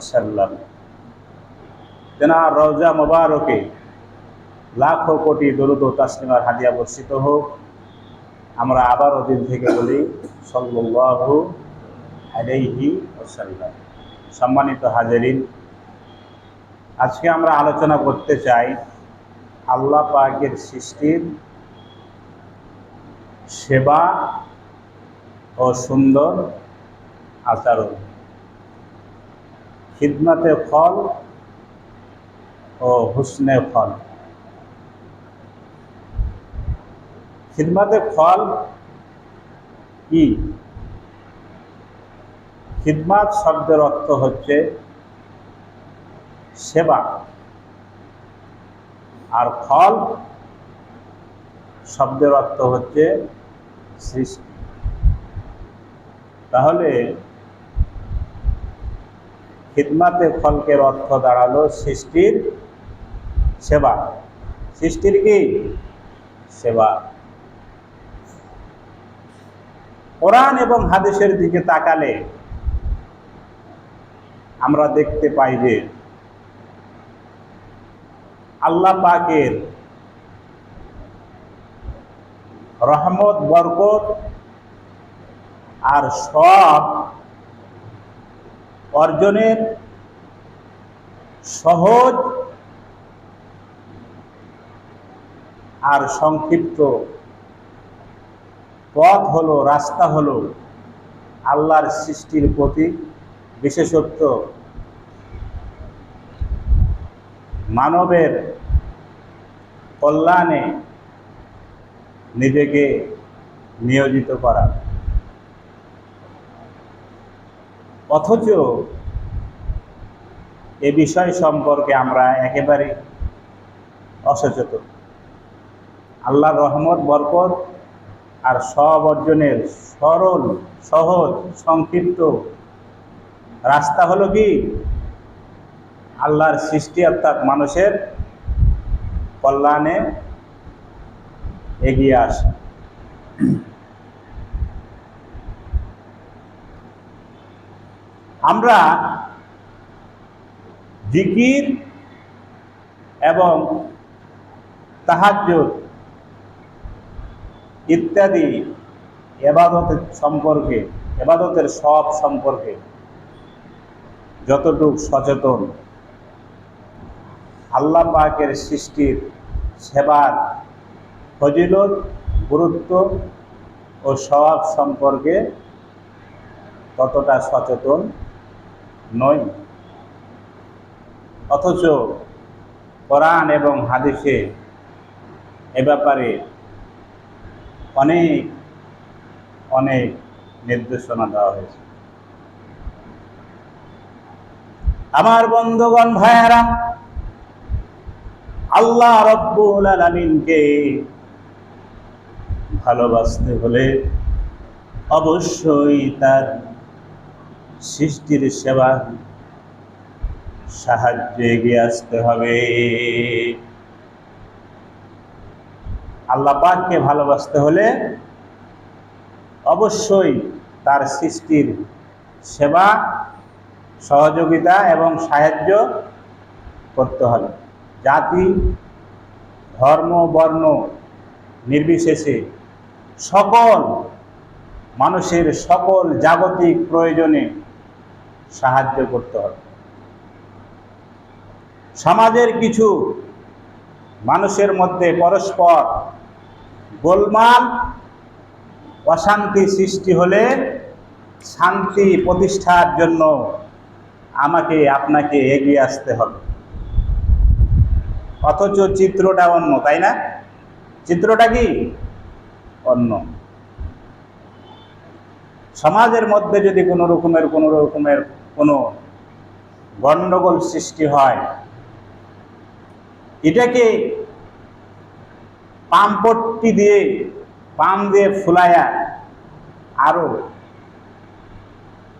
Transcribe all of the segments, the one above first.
ওসাল্লাম রওজা মোবারকে লাখো কোটি দরুদ তাসলিমার হাদিয়া বর্ষিত হোক। আমরা আবারও দিন থেকে বলি সল্লাহু ওসাল্লাম সম্মানিত হাজারিন, আজকে আমরা আলোচনা করতে চাই আল্লাহ পাকের সৃষ্টির সেবা ও সুন্দর আচরণ। খিদমাতে ফল ও হুসনে ফল। খিদমাতে ফল কি? খিদমাত শব্দের অর্থ হচ্ছে সেবা। আর ফল শব্দের অর্থ হচ্ছে সৃষ্টি। তাহলে খিদমাতে ফলকের অর্থ দাঁড়াল সৃষ্টির সেবা। সৃষ্টির কি? সেবা। কোরআন এবং হাদিসের দিকে তাকালে আমরা দেখতে পাই যে আল্লাহ পাকের রহমত, বরকত আর সব অর্জনের সহজ আর সংক্ষিপ্ত পথ হলো, রাস্তা হলো আল্লাহর সৃষ্টির প্রতি বিশেষত্ব। মানবের কল্যাণে নিজেকে নিয়োজিত করা। অথচ এ বিষয় সম্পর্কে আমরা একেবারে অসচেতন। আল্লাহর রহমত, বরকত আর সব অর্জনের সরল, সহজ, সংক্ষিপ্ত রাস্তা হলো কি? আল্লাহর সৃষ্টি অর্থাৎ মানুষের কল্যাণে এগিয়ে আসে। আমরা জিকির এবং তাহাজ্জুদ ইত্যাদি এবাদতের সম্পর্কে, এবাদতের সব সম্পর্কে যতটুক সচেতন, আল্লাহ পাকের সৃষ্টির সেবার ফজিলত, গুরুত্ব ও স্বভাব সম্পর্কে ততটা সচেতন নই অথচ কোরআন এবং হাদিসে এ ব্যাপারে অনেক অনেক নির্দেশনা দেওয়া হয়েছে। আমার বন্ধুগণ, ভাইয়ারা, আল্লাহ রব্বুল আলমিনকে ভালোবাসতে হলে অবশ্যই তার সৃষ্টির সেবা। সাহায্যে এগিয়ে আসতে হবে। আল্লাহ পাককে ভালোবাসতে হলে অবশ্যই তার সৃষ্টির সেবা, সহযোগিতা এবং সাহায্য করতে হবে। জাতি, ধর্ম, বর্ণ নির্বিশেষে সকল মানুষের সকল জাগতিক প্রয়োজনে সাহায্য করতে হবে। সমাজের কিছু মানুষের মধ্যে পরস্পর গোলমাল, অশান্তি সৃষ্টি হলে শান্তি প্রতিষ্ঠার জন্য আমাকে, আপনাকে এগিয়ে আসতে হবে। অথচ চিত্রটা অন্য, তাই না? চিত্রটা কি? অন্য। সমাজের মধ্যে যদি কোনো রকমের কোনো রকমের কোনো গণ্ডগোল সৃষ্টি হয়। এটাকে পাম্পট্টি দিয়ে পাম দিয়ে ফুলায়া আরও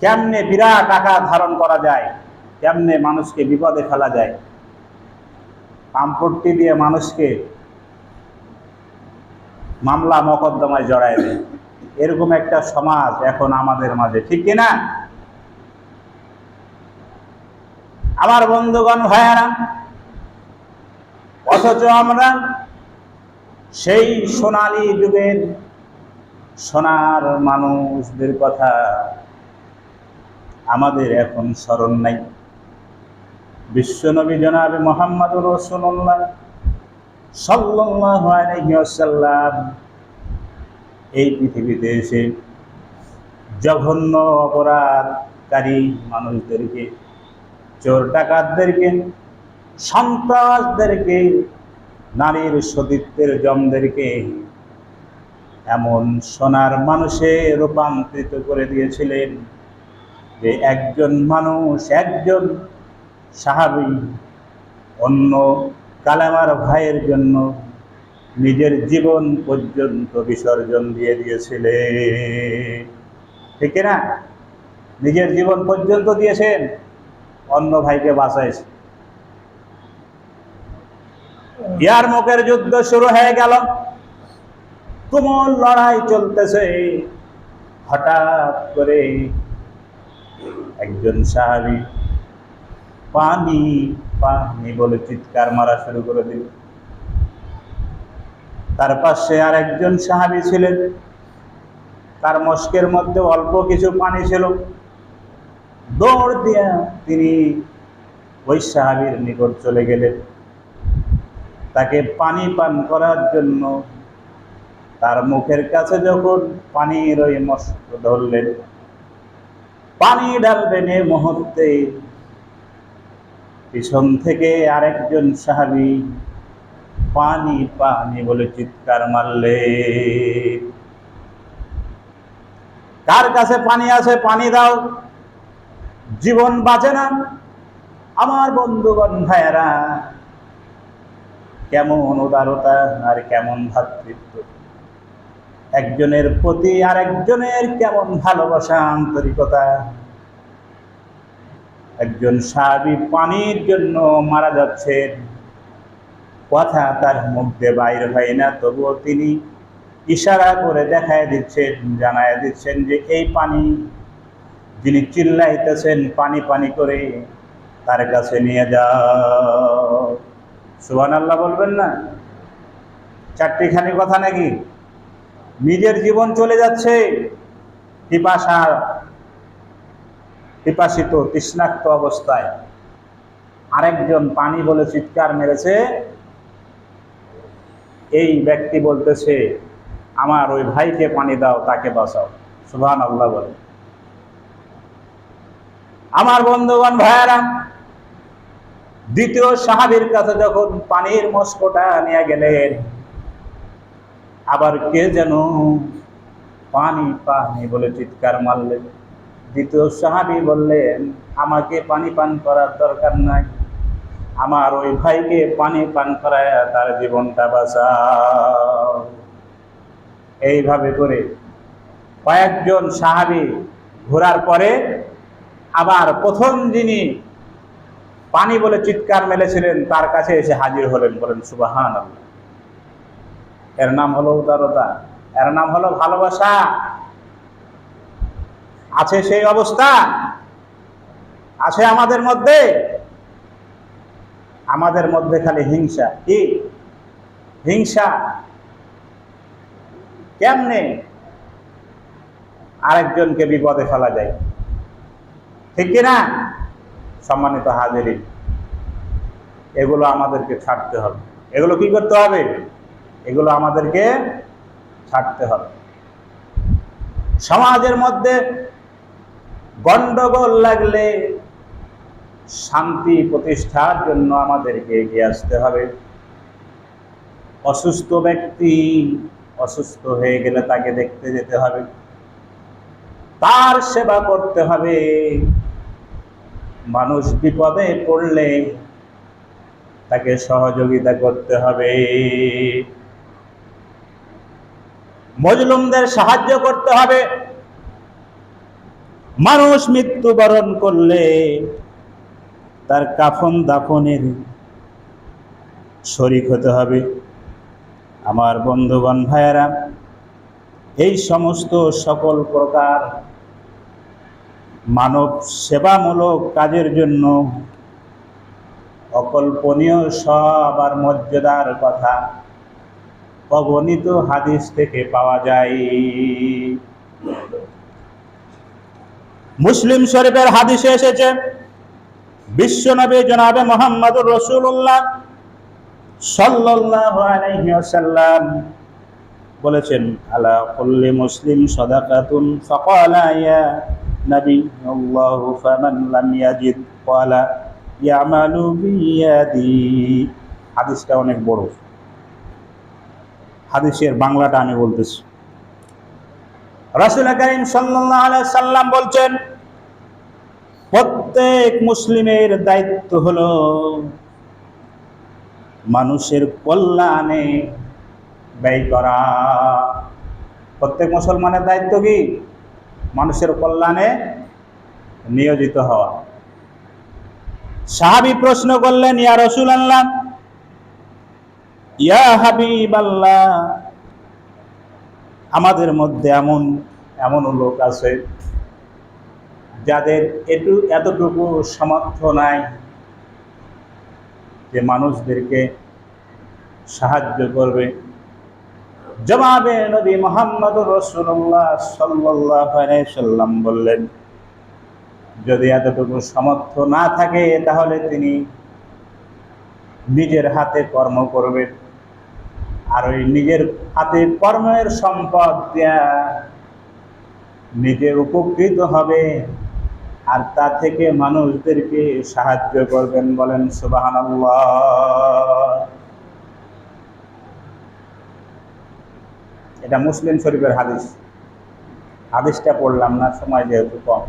কেমনে বিরাট আকার ধারণ করা যায়, কেমনে মানুষকে বিপদে ফেলা যায়। পাম্পট্টি দিয়ে মানুষকে মামলা মকদ্দমায় জড়ায় দেয়। এরকম একটা সমাজ এখন আমাদের মাঝে, ঠিক কিনা? আমার বন্ধুগণ ভাইয়ারা, অথচ আমরা সেই সোনালী যুগের সোনার মানুষদের কথা আমাদের এখন স্মরণ নাই। বিশ্বনবী জনাবে মোহাম্মদ রসুল্লাহ ওয়াসাল্লাম এই পৃথিবীতে এসে জঘন্য অপরাধকারী মানুষদেরকে চোর ডাকাতদেরকে সন্ত্রাসদেরকে, নারীর সতীত্বের জমদেরকে এমন সোনার মানুষে রূপান্তরিত করে দিয়েছিলেন যে একজন মানুষ, একজন সাহাবি অন্য কালামার ভাইয়ের জন্য নিজের জীবন পর্যন্ত বিসর্জন দিয়ে দিয়েছিলেন। ঠিক না? নিজের জীবন পর্যন্ত দিয়েছেন। অন্য ভাইকে বাঁচাইছে। ইয়ার মুখের যুদ্ধ শুরু হয়ে গেল। তুমুল লড়াই চলতেছে। হঠাৎ করে একজন সাহাবি পানি পানি বলে চিৎকার মারা শুরু করে দিল। তার পাশে আর একজন সাহাবি ছিলেন। তার মস্কের মধ্যে অল্প কিছু পানি ছিল। দৌড় দিয়া তিনি ওই সাহাবির নিকট চলে গেলেন। তাকে পানি পান করার জন্য তার মুখের কাছে যখন পানির ওই মস্ক ধরলেন, পানি ডালবেন এ মুহূর্তে। পিছন থেকে আরেকজন সাহাবি পানি পানি বলে চিৎকার মারলে কার কাছে পানি আছে পানি দাও। জীবন বাঁচে না। আমার বন্ধুগণ ভাইয়েরা, কেমন উদারতা আর কেমন ভাতৃত্ব। একজনের প্রতি আরেকজনের কেমন ভালোবাসা, আন্তরিকতা। একজন সাহাবি পানির জন্য মারা যাচ্ছেন কথা তার মুখ দিয়ে বাইর হয় না, তবুও তিনি ইশারা করে দেখায় দিচ্ছেন, জানায় দিচ্ছেন যে, এই পানি যিনি চিল্লাইতেছেন পানি পানি করে, তার কাছে নিয়ে যাও। সুবান আল্লাহ বলবেন না? চারটিখানি কথা নাকি? নিজের জীবন চলে যাচ্ছে। পিপাসা, পিপাসিত, তৃষ্ণাক্ত অবস্থায়। আরেকজন পানি বলে চিৎকার মেরেছে। এই ব্যক্তি বলতেছে, আমার ওই ভাইকে পানি দাও, তাকে বাঁচাও। সুভান আল্লাহ বলে। আমার বন্ধুগণ ভাইয়ারা, দ্বিতীয় সাহাবির কাছে যখন পানির মস্কোটা নিয়ে গেলেন, আবার কে যেন পানি পানি বলে চিৎকার মারলেন। দ্বিতীয় সাহাবি বললেন, আমাকে পানি পান করার দরকার নাই। আমার ওই ভাইকে পানি পান করায় তার জীবনটা বাঁচাও। এইভাবে করে কয়েকজন সাহাবি ঘোরার পরে আবার প্রথম যিনি পানি বলে চিৎকার মেলেছিলেন, তার কাছে এসে হাজির হলেন, বলেন সুবাহান এর নাম হলো উদারতা, এর নাম হলো ভালোবাসা। আছে সেই অবস্থা, আছে আমাদের মধ্যে আমাদের মধ্যে খালি হিংসা। কি? হিংসা। কেমনে? আরেকজনকে বিপদে ফেলা যায়। ঠিক কিনা সম্মানিত হাজিরি এগুলো আমাদেরকে ছাড়তে হবে। এগুলো কি করতে হবে? এগুলো আমাদেরকে ছাড়তে হবে। সমাজের মধ্যে গন্ডগোল লাগলে শান্তি প্রতিষ্ঠার জন্য আমাদেরকে এগিয়ে আসতে হবে। অসুস্থ ব্যক্তি অসুস্থ হয়ে গেলে তাকে দেখতে যেতে হবে। তার সেবা করতে হবে। মানুষ বিপদে পড়লে তাকে সহযোগিতা করতে হবে। মজলুমদের সাহায্য করতে হবে। মানুষ মৃত্যুবরণ করলে তার কাফন দাফনের শরিক হতে হবে। আমার বন্ধুগণ, ভাইয়েরা, এই সমস্ত সকল প্রকার মানব সেবামূলক কাজের জন্য অকল্পনীয় সব আর মর্যাদার কথা অগণিত হাদিস থেকে পাওয়া যায়। মুসলিম শরীফের হাদিসে এসেছে, বিশ্বনবী জনাবে মোহাম্মদুর রসুল্লাহ ওয়াসাল্লাম বলেছেন, আলা মুসলিম সাদাকাতুন ফাকালা নবী আল্লাহু ফামান লাম ইয়াজিদ ক্বালা ইয়ামালু বিয়াদি হাদিসটা অনেক বড়। হাদিসের বাংলাটা আমি বলতেছি। রাসূল করিম সাল্লাম বলছেন, প্রত্যেক মুসলিমের দায়িত্ব হলো মানুষের কল্যাণে ব্যয় করা। প্রত্যেক মুসলমানের দায়িত্ব কি? মানুষের কল্যাণে নিয়োজিত হওয়া। সাহাবি প্রশ্ন করলেন, ইয়া রসুল আল্লাহ ইয়া হাবিব আল্লাহ আমাদের মধ্যে এমন এমন লোক আছে যাদের একটু এতটুকু সামর্থ্য নাই যে মানুষদেরকে সাহায্য করবে। জবাবে নবী মোহাম্মদ রসুল্লাহ সাল্লাহ সাল্লাম বললেন, যদি এতটুকু সামর্থ্য না থাকে, তাহলে তিনি নিজের হাতে কর্ম করবেন। আর ওই নিজের হাতে কর্মের সম্পদ দেয়া নিজে উপকৃত হবে। আর তা থেকে মানুষদেরকে সাহায্য করবেন বলেন সুবাহান এটা মুসলিম শরীফের হাদিস। হাদিসটা পড়লাম না, সময় যেহেতু কম।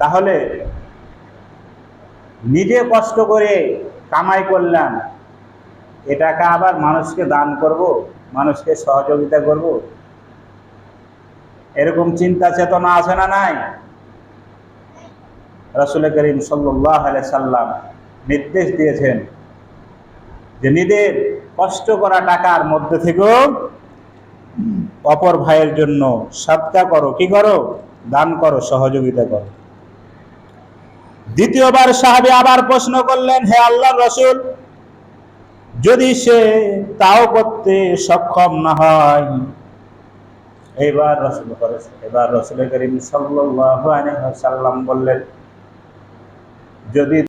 তাহলে নিজে কষ্ট করে কামাই করলাম এ টাকা আবার মানুষকে দান করব, মানুষকে সহযোগিতা করব? এরকম চিন্তা চেতনা আছে না নাই? রসুল করিম সাল্লাহ সাল্লাম নির্দেশ দিয়েছেন যে নিজের কষ্ট করা টাকার মধ্যে থেকেও অপর ভাইয়ের জন্য সৎকা করো, কি করো? দান করো, সহযোগিতা করো। দ্বিতীয়বার সাহাবি আবার প্রশ্ন করলেন, হে আল্লাহ রসুল, যদি সে তাও করতে সক্ষম না হয় এবার রসুল করেছে এবার রসুল করিম সাল্লাম বললেন, যদি